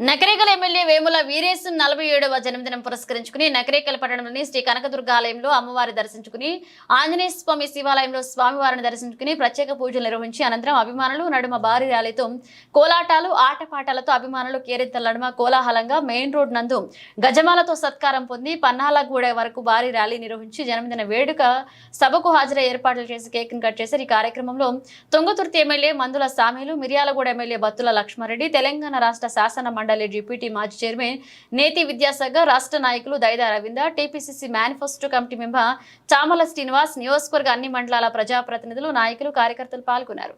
Nakrekal MLA Vemula Veeresham నలభై ఏడవ జన్మదినం పురస్కరించుకుని నకరేకల్ పట్టణంలోని శ్రీ కనకదుర్గాలయంలో అమ్మవారి దర్శించుకుని ఆంజనేయ స్వామి శివాలయంలో స్వామివారిని దర్శించుకుని ప్రత్యేక పూజలు నిర్వహించి అనంతరం అభిమానులు నడుమ భారీ ర్యాలీతో కోలాటాలు ఆటపాటలతో అభిమానులు కేరింతల నడుమ కోలాహలంగా మెయిన్ రోడ్ నందు గజమాలతో సత్కారం పొంది పన్నాలగూడ వరకు భారీ ర్యాలీ నిర్వహించి జన్మదిన వేడుక సభకు హాజరై ఏర్పాట్లు చేసి కేక్ కట్ చేశారు. ఈ కార్యక్రమంలో తొంగతుర్తి ఎమ్మెల్యే మందుల సామీలు మిర్యాలగూడ ఎమ్మెల్యే బత్తుల లక్ష్మారెడ్డి తెలంగాణ రాష్ట్ర శాసన మండలి డిప్యూటీ మాజీ చైర్మన్ నేతి విద్యాసాగర్ రాష్ట్ర నాయకులు Daida Ravindra TPCC manifesto committee member Chamala Srinivas నియోజకవర్గ అన్ని మండలాల ప్రజాప్రతినిధులు నాయకులు కార్యకర్తలు పాల్గొన్నారు.